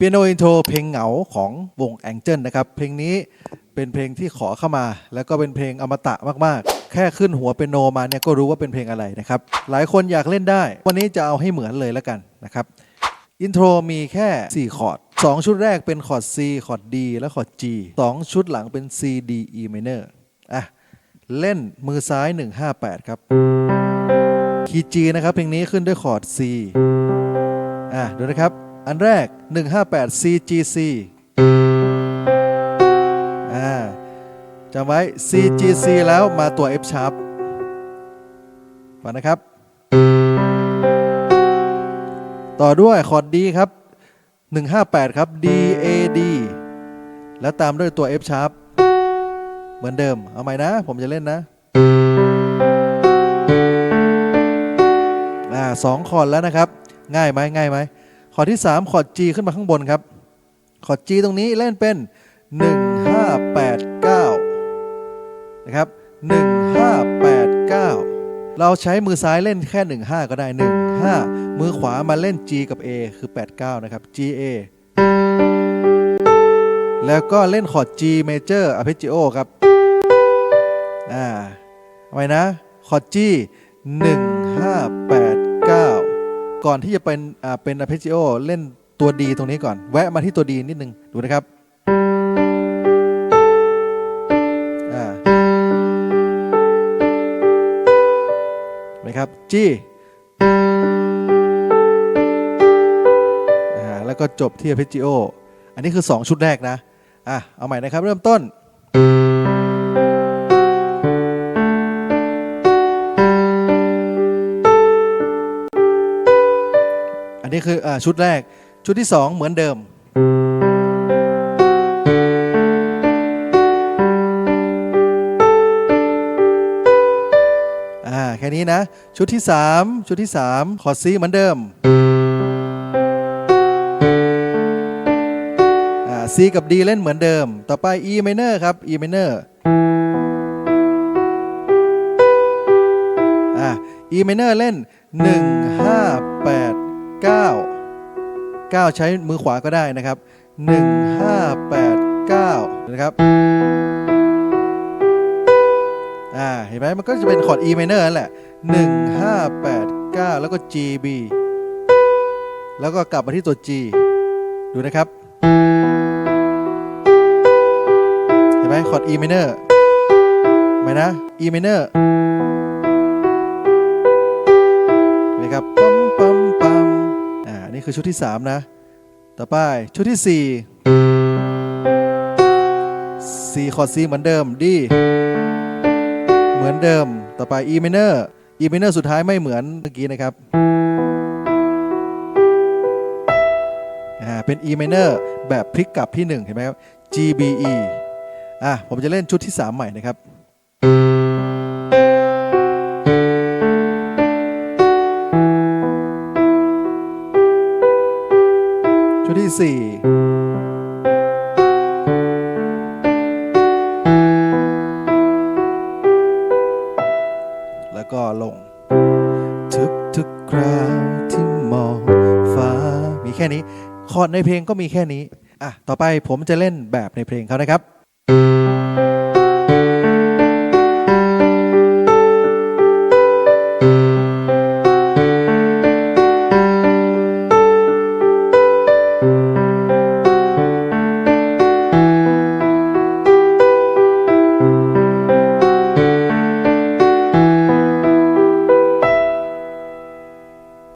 เปียโนอินโทรเพลงเหงาของวงแองเจิลนะครับ เพลงนี้เป็นเพลงที่ขอเข้ามา แล้วก็เป็นเพลงอมตะมากๆ แค่ขึ้นหัวเปียโนมาเนี่ยก็รู้ว่าเป็นเพลงอะไรนะครับ หลายคนอยากเล่นได้ วันนี้จะเอาให้เหมือนเลยแล้วกันนะครับ อินโทรมีแค่ 4 คอร์ด 2 ชุดแรกเป็นคอร์ด C คอร์ด D และคอร์ด G 2 ชุดหลังเป็น C D E minor อะ เล่นมือซ้าย 158 ครับ คีย์ G นะครับ เพลงนี้ขึ้นด้วยคอร์ด C อะดูนะครับ อันแรก 158 C G C อ่าจำไว้ C G C แล้วมาตัว F sharp ฟังนะครับ ต่อด้วยคอร์ด D ครับ 158 ครับ D A D แล้วตามด้วยตัว F sharp เหมือนเดิม เอาใหม่นะ ผมจะเล่นนะอ่าสองคอร์ดแล้วนะครับ ง่ายไหมง่ายไหม อร์ดที่ 3 คอร์ด G ขึ้นมาข้างบนครับ คอร์ด G ตรงนี้เล่นเป็น 1589 นะครับ 1589 เราใช้มือซ้ายเล่นแค่ 15 ก็ได้ 15 มือขวามาเล่น G กับ A คือ 89 นะครับ G A แล้วก็เล่นคอร์ด G major arpeggio ครับ อ่าไว้นะ คอร์ด G 1 5 8 ก่อนที่จะเป็นอ่าเป็น arpeggio เล่นตัว D ตรงนี้ก่อน แวะมาที่ตัว D นิดนึงดูนะครับอ่าไหมครับ G อ่าแล้วก็จบที่ arpeggio อันนี้คือ 2 ชุดแรกนะอะเอาใหม่นะครับ เริ่มต้น นี้คืออชุดแรก ชุดที่2เหมือนเดิมอ่าแค่นี้นะ ชุดที่3ชุดที่3คอร์ดซีเหมือนเดิมอ่า C กับ D เล่นเหมือนเดิม ต่อไป E minor ครับ E minor อ่า E minor เล่น 1 5 8 9 9 ใช้มือขวาก็ได้นะครับ 1 5 8 9 นะครับอ่าเห็นไหมมันก็จะเป็นคอร์ด E minor นั่นแหละ 1 5 8 9 แล้วก็ G B แล้วก็กลับมาที่ตัว G ดูนะครับ เห็นไหมคอร์ด E minor ไหมนะ E minor นไหมครับปั๊ม นี่คือชุดที่ 3 นะ ต่อไปชุดที่4 4คอร์ด C เหมือนเดิม D เหมือนเดิม ต่อไป E minor E minor สุดท้ายไม่เหมือนเมื่อกี้นะครับอ่าเป็น E minor แบบพลิกกลับที่ 1 เห็นไหมครับ G B E อะ ผมจะเล่นชุดที่ 3 ใหม่นะครับ ชุดที่4แล้วก็ลง ทุกทุกคราวที่มองฟ้า มีแค่นี้ คอร์ดในเพลงก็มีแค่นี้ อะ ต่อไปผมจะเล่นแบบในเพลงเขานะครับ